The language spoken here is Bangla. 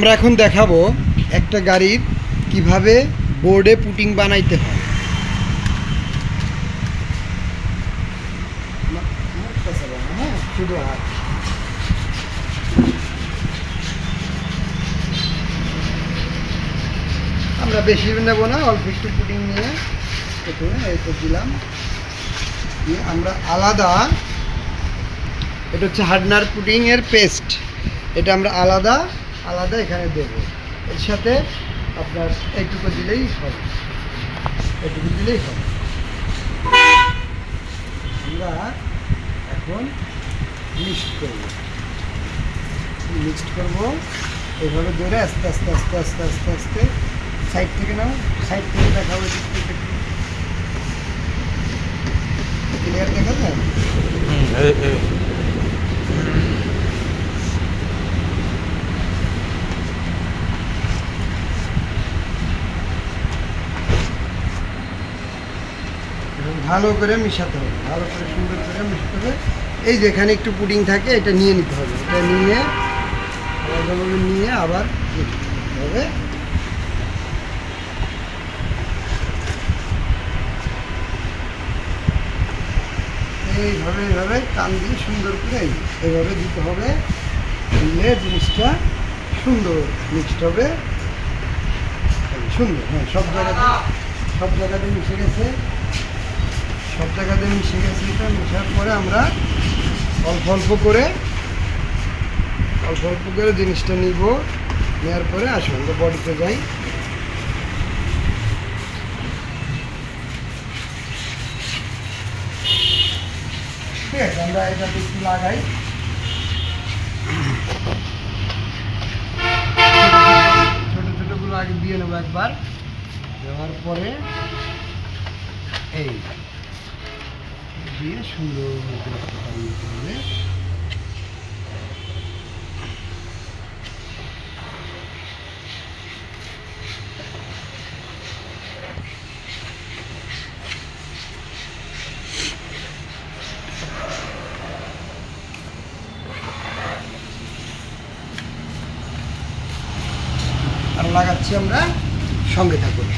আমরা এখন দেখাবো একটা গাড়ির কীভাবে বোর্ডে পুটিং বানাইতে হয়। আমরা বেশি নেব না, অল্প একটু পুটিং নিয়ে প্রথমে তো দিলাম আমরা আলাদা, এটা হচ্ছে হার্ডনার পুডিং এর পেস্ট এটা আমরা আলাদা আলাদা এখানে দেব। এর সাথে আপনার এইটুকু দিলেই হবে। এইটুকু দিলেই হবে। আমরা এখন মিক্সড করব। মিক্সড করব, এইভাবে ধরে আস্তে আস্তে আস্তে আস্তে আস্তে আস্তে সাইড থেকে নাও। সাইড থেকে দেখাবো ক্লিয়ার দেখা যায় ভালো করে মিশাতে হবে, ভালো করে সুন্দর করে মিশাতে হবে। এই যেখানে একটু পুডিং থাকে, এটা নিয়ে নিতে হবে। এটা নিয়ে, আলাদাভাবে নিয়ে আবার হবে। এইভাবে এইভাবে টান দিয়ে সুন্দর করে এইভাবে দিতে হবে। দিলে জিনিসটা সুন্দর মিক্সড হবে। সুন্দর হ্যাঁ সব জায়গাতে সব জায়গাতে মিশে গেছে। সব জায়গাতে মিশে গেছে এটা মিশার পরে আমরা অল্প অল্প করে, অল্প অল্প করে জিনিসটা নিব। নেওয়ার পরে আসুন, আমরা বডিতে যাই। ঠিক আছে আমরা এটা একটু লাগাই। ছোট ছোটগুলো আগে দিয়ে নেব একবার। দেওয়ার পরে এই দিয়ে সুন্দর করে আর লাগাচ্ছি আমরা সঙ্গে থাকুন।